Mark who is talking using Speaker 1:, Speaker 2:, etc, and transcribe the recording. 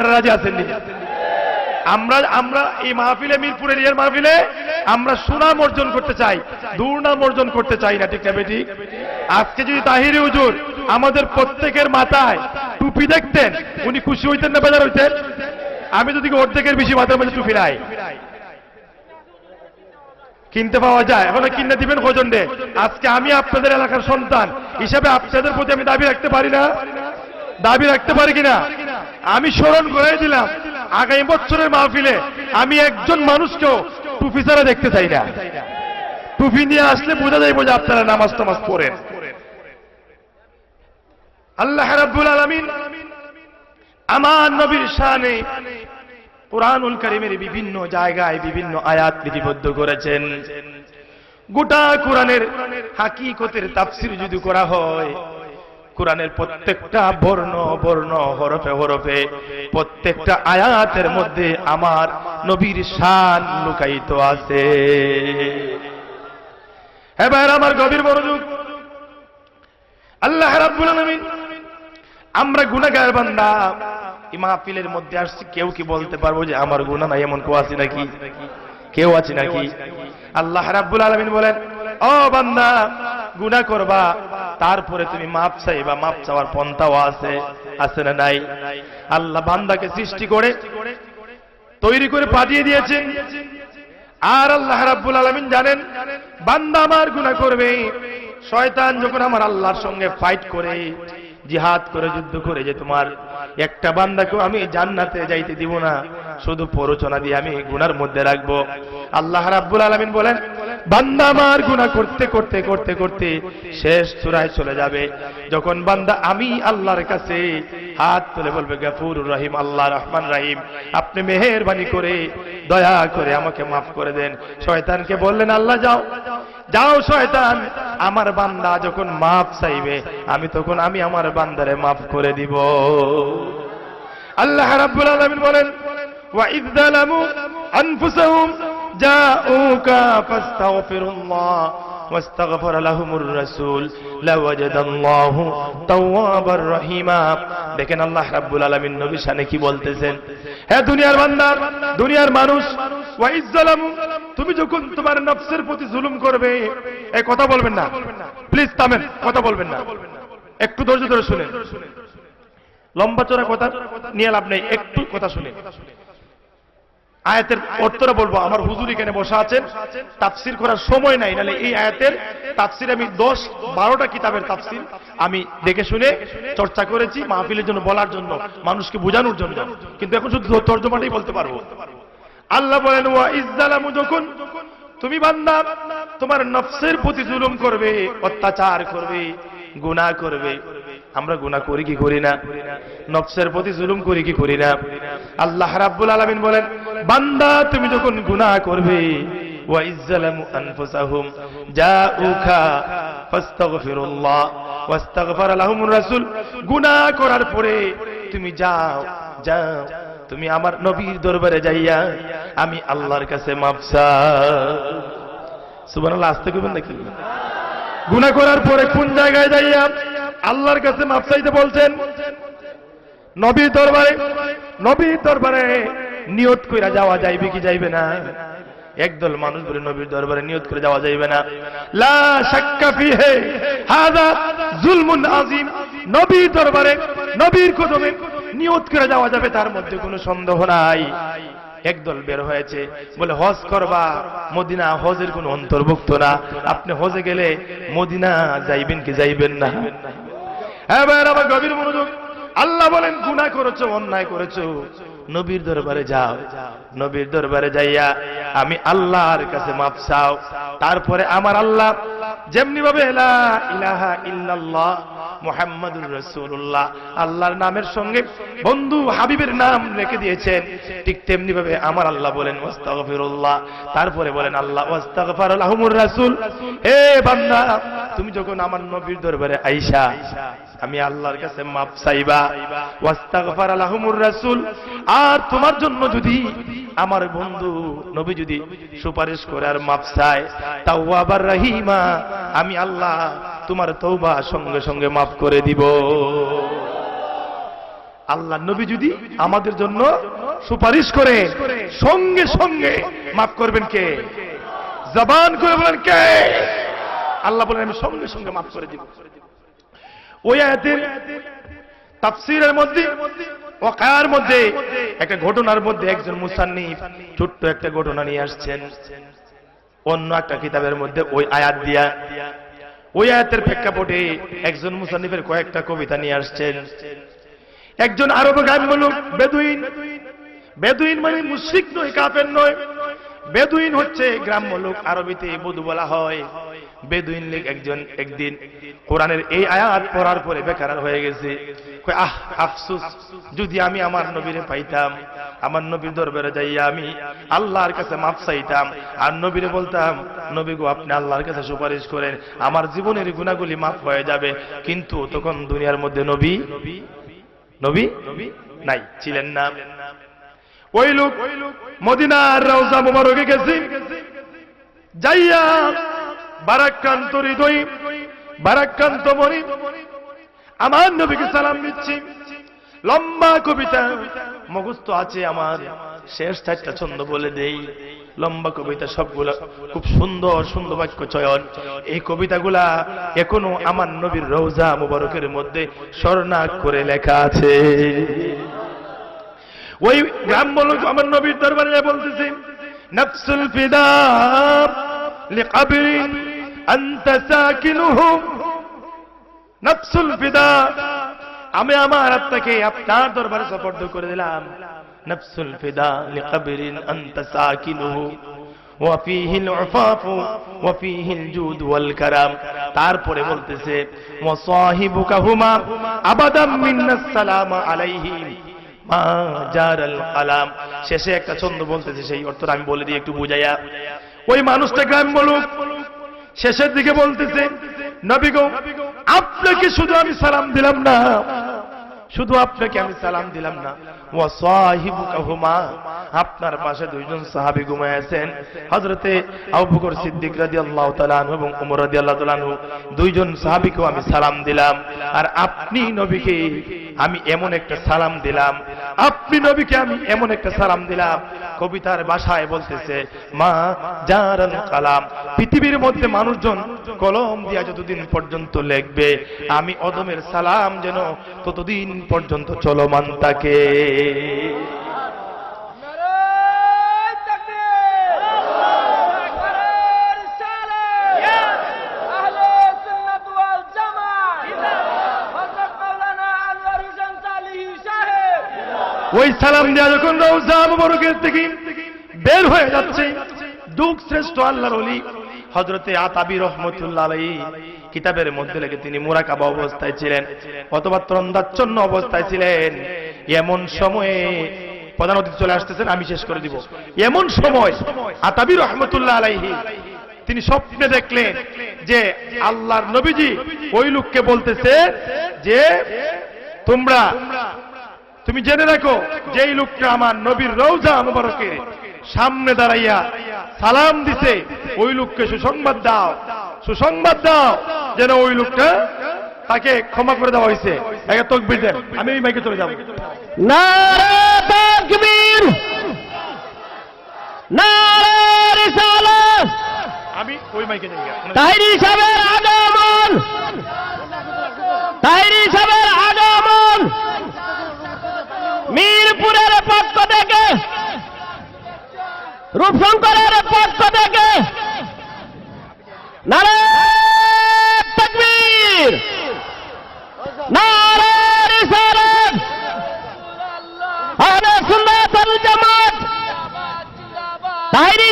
Speaker 1: আপনারা রাজি আছেন নি? আমরা আমরা এই মাহফিলে মিরপুরের ইয়ের মাহফিলে আমরা সুনাম অর্জন করতে চাই, দুর্নাম অর্জন করতে চাই না, ঠিক না আজকে যদি তাহিরি হুজুর আমাদের প্রত্যেকের মাথায় টুপি দেখতেন, উনি খুশি হইতেন না বেজার হইতেন? আমি যদি অর্ধেকের বেশি মাথার মধ্যে টুপি নাই? কিনতে পাওয়া যায়, এখন কিনে দিবেন খোঁজন্ডে আজকে আমি আপনাদের এলাকার সন্তান হিসাবে আপনাদের প্রতি আমি দাবি রাখতে পারি না? দাবি রাখতে পারি কিনা? আমি স্মরণ করে দিলাম, আগামী বছরের মাহফিলে আমি একজন মানুষকেও টুপি ছাড়া দেখতে চাই না। টুপি নিয়ে আসলে বোঝা যায় বোঝা আপনারা নামাজ টামাজ পড়েন। আল্লাহ রাব্বুল আলামিন আমার নবীর শানে কোরআনুল কারিমের বিভিন্ন জায়গায় বিভিন্ন আয়াত লিপিবদ্ধ করেছেন। গোটা কোরআনের হাকিকতের তাফসির যদি করা হয় কোরআনের প্রত্যেকটা বর্ণ বর্ণ, হরফে হরফে, প্রত্যেকটা আয়াতের মধ্যে আমার নবীর শান লুকায়িত আছে। এবার আমার গভীর মনোযোগ। আল্লাহ আমরা গুনাহগার বান্দা। এই মাহফিলের মধ্যে আসছি, কেউ কি বলতে পারব যে আমার গুনাহ নাই? এমন কেউ আছে নাকি? কেউ আছে নাকি? আল্লাহ রাব্বুল আলামিন বলেন, ও বান্দা, গুনাহ করবা তারপরে তুমি মাপ চাইবা মাপ চাওয়ার পন্থাও আছে আছে না নাই? আল্লাহ বান্দাকে সৃষ্টি করে তৈরি করে পাঠিয়ে দিয়েছেন। আর আল্লাহ রাব্বুল আলামিন জানেন, বান্দা আমার গুনাহ করবে। শয়তান যখন আমার আল্লাহর সঙ্গে ফাইট করে, জিহাদ করে, যুদ্ধ করে যে তোমার একটা বান্দাকেও আমি জান্নাতে যাইতে দিব না। শুধু প্ররোচনা দিয়ে আমি গুনার মধ্যে রাখব। আল্লাহ রাব্বুল আলামিন বলেন, বান্দা আমার গুনাহ করতে করতে করতে করতে শেষ চূড়ায় চলে যাবে। যখন বান্দা আমি আল্লাহর কাছে হাত তুলে বলবে গাফুর রহিম, আল্লাহ রহমান রাহিম, আপনি মেহেরবানি করে দয়া করে আমাকে মাফ করে দেন। শয়তানকে বললেন, আল্লাহ, যাও যাও শয়তান, আমার বান্দা যখন মাফ চাইবে, আমি তখন আমি আমার বান্দারে মাফ করে দিব। আল্লাহ রাব্বুল আলামিন বলেন ওয়া ইয যালামু আনফুসাহুম জাউকা ফাস্তাগফিরুল্লাহ واستغفر لهم الرسول لوجد الله توابا رحيما দেখেন আল্লাহ রাব্বুল আলামিন নবী শানে কি বলতেছেন হ্যাঁ দুনিয়ার বান্দা দুনিয়ার মানুষ ওয়া ইয যালামু তুমি যখন তোমার নফসের প্রতি জুলুম করবে এই কথা বলবেন না প্লিজ থামেন কথা বলবেন না একটু ধৈর্য ধরে শুনেন লম্বা চড়া কথা নিয়ে লাভ নেই একটু কথা শুনে আয়াতের অর্থটা বলব। আমার হুজুর এখানে বসা আছেন। তাফসির করার সময় নাই নাহলে এই আয়াতের তাফসির আমি দশ বারোটা কিতাবের তাফসির আমি দেখে শুনে চর্চা করেছি মাহফিলের জন্য বলার জন্য, মানুষকে বোঝানোর জন্য। কিন্তু এখন শুধু তর্জমাটাই বলতে পারব। আল্লাহ বলেন, ওয়া ইজ্জালামু যখন তুমি বান্দা, তোমার নফসের প্রতি জুলুম করবে, অত্যাচার করবে, গুনাহ করবে। আমরা গুনাহ করি কি করি না? নফসের প্রতি জুলুম করি কি করি না? আল্লাহ রাব্বুল আলামিন বলেন, বান্দা, তুমি যখন গুনাহ করবে যাও তুমি আমার দরবারে যাইয়া আমি আল্লাহর কাছে মাফ সুবহানাল্লাহ, আস্তে কইবেন নাকি? গুনাহ করার পরে কোন জায়গায় যাইয়া আল্লাহর কাছে মাফ চাইতে বলছেন, নবীর দরবারে নবীর দরবারে নিয়ত কইরা যাওয়া যাইবে কি যাইবে না? একদল মানুষ বলে নবীর দরবারে নিয়ত করে যাওয়া যাইবে না। লা শাক্কা ফিহে হাযা জুলমুন আযীম। নবীর দরবারে, নবীর কদমে নিয়ত করে যাওয়া যাবে, তার মধ্যে কোনো সন্দেহ নাই। একদল বের হয়েছে, বলে, হজ করবা, মদিনা হজের কোনো অন্তর্ভুক্ত না। আপনি হজে গেলে মদিনা যাইবেন কি যাইবেন না? এবার আবার গভীর মনোযোগ। আল্লাহ বলেন, গুনাহ করেছ, অন্যায় করেছ। নবীর দরবারে যাও। নবীর দরবারে যাইয়া আমি আল্লাহর কাছে মাপ চাও। তারপরে আমার আল্লাহ যেমনি ভাবে ইলাহা ইল্লাল্লাহ মুহাম্মাদুর রাসূলুল্লাহ আল্লাহর নামের সঙ্গে বন্ধু হাবিবের নাম রেখে দিয়েছেন, ঠিক তেমনি ভাবে আমার আল্লাহ বলেন, ওয়াস্তাগফিরুল্লাহ। তারপরে বলেন, আল্লাহ, ওয়াস্তাগফার লাহুমুর রাসূল। হে বান্দা, তুমি যখন আমার নবীর দরবারে আইসা আমি আল্লাহর কাছে মাপ চাইবা। ওয়াস্তাগফার লাহুমুর রাসূল। আর তোমার জন্য যদি আমার বন্ধু নবী যদি সুপারিশ করে আর মাপ চায়, তাওয়াবার রহিমা, আমি আল্লাহ তোমার তৌবা সঙ্গে সঙ্গে মাফ করে দিব। আল্লাহ নবী যদি আমাদের জন্য সুপারিশ করে, সঙ্গে সঙ্গে মাফ করবেন কে? জবান করে বলেন কে? আল্লাহ বলেন আমি সঙ্গে সঙ্গে মাফ করে দিব। ওই আয়াতের তাফসিরের মধ্যে ওকার মধ্যে একটা ঘটনার মধ্যে একজন মুসান্নিফ ছোট্ট একটা ঘটনা নিয়ে আসছেন। অন্য একটা কিতাবের মধ্যে ওই আয়াত দিয়া ওই আয়াতের প্রেক্ষাপটে একজন মুসান্নিফের কয়েকটা কবিতা নিয়ে আসছেন। একজন আরব গ্রাম্য লোক বেদুইন। বেদুইন মানে মুশরিক নয় কাপের নয়। বেদুইন হচ্ছে গ্রাম্য লোক আরবিতে বধু বলা হয়। বেদুইন লেখ একজন একদিন কোরআনের এই আয়াত পড়ার পরে বেকার হয়ে গেছে। আহ, আফসুস, যদি আমি আমার নবীরে পাইতাম, আমার নবীর দরবারে যাইয়া আমি আল্লাহর কাছে মাপ চাইতাম, আর নবীরে বলতাম, নবী গো, আপনি আল্লাহর কাছে সুপারিশ করেন, আমার জীবনের গুণাগুলি মাফ হয়ে যাবে। কিন্তু তখন দুনিয়ার মধ্যে নবী নবী নাই, ছিলেন না। ওই লোক মদিনার রওজা মুবারকে গেছি, যাইয়া বারাক্রান্ত হৃদয়, বারাক্রান্ত মনি। আমার নবীকে সালাম দিচ্ছি। লম্বা কবিতা, মুখস্থ আছে আমার। শেষ চারটা ছন্দ বলে দেই। লম্বা কবিতা সবগুলা খুব সুন্দর সুন্দর বাক্য চয়ন। এই কবিতাগুলা এখনও আমার নবীর রৌজা মুবারকের মধ্যে স্বর্ণাক করে লেখা আছে। ওই গ্রাম্য লোক আমার নবীর দরবারে বলতেছে, নফসুল ফিদা লিকাবরিন নফসুল ফিদা। আমি আমার আত্মাকে আপনার দরবারে সপর্দ করে দিলাম। নফসুল ফিদা লিকাবরিন আনতা সাকিনুহু তারপরে বলতেছে শেষে একটা ছন্দ বলতেছে, সেই অর্থটা আমি বলে দিই একটু বুঝাইয়া। ওই মানুষটাকে আমি বলুক শেষের দিকে বলতেছে, নবী গো, আপনাকে শুধু আমি সালাম দিলাম না। শুধু আপনাকে আমি সালাম দিলাম না। আপনার পাশে দুইজন সাহাবী ঘুমায় আছেন। হযরতে আবু সিদ্দিক রাদিয়াল্লাহু তাআলা আনহু এবং ওমর রাদিয়াল্লাহু তাআলা আনহু, দুইজন সাহাবীকেও আমি সালাম দিলাম। আর আপনি নবীকে আমি এমন একটা সালাম দিলাম আপনি নবীকে আমি এমন একটা সালাম দিলাম। কবিতার ভাষায় বলতেছে, মা জারান কালাম, পৃথিবীর মধ্যে মানুষজন কলম দিয়া যতদিন পর্যন্ত লেখবে, আমি অদমের সালাম যেন ততদিন পর্যন্ত চলমান থাকে
Speaker 2: নারায় তাকবীর আকবরের রিসালাত আহলে সুন্নাত ওয়াল জামাত হযরত মাওলানা আনোয়ার হোসেন সালিহি সাহেব
Speaker 1: ওই সালাম দেয়া যখন রওজা মুবারকের থেকে বের হয়ে যাচ্ছে, দুঃখ শ্রেষ্ঠ আল্লাহর ওলি, হযরতে আতাবি রহমতুল্লাহ কিতাবের মধ্যে লেগে তিনি মুরাকাবা অবস্থায় ছিলেন, অথবা ত্রন্দাচ্ছন্ন অবস্থায় ছিলেন। এমন সময়ে প্রধান অতিথি চলে আসতেছেন, আমি শেষ করে দিব। এমন সময় আতাবি রহমতুল্লাহ আলাইহি তিনি স্বপ্নে দেখলেন যে আল্লাহর নবীজি ওই লোককে বলতেছে যে, তোমরা তুমি জেনে রাখো যে এই লোকটা আমার নবীর রৌজা মুবারকের সামনে দাঁড়াইয়া সালাম দিছে ওই লোককে সুসংবাদ দাও। সুসংবাদ দাও যেন ওই লোকটা তাকে ক্ষমা করে দেওয়া হয়েছে। একে তকবির দেন আমি এই মাইকে চলে যাব। আমি ওই মাইকে যাই
Speaker 2: তাইরি সাহেবের সরকারের পক্ষ থেকে নারে তকবীর নারে রিসালাত। আহলে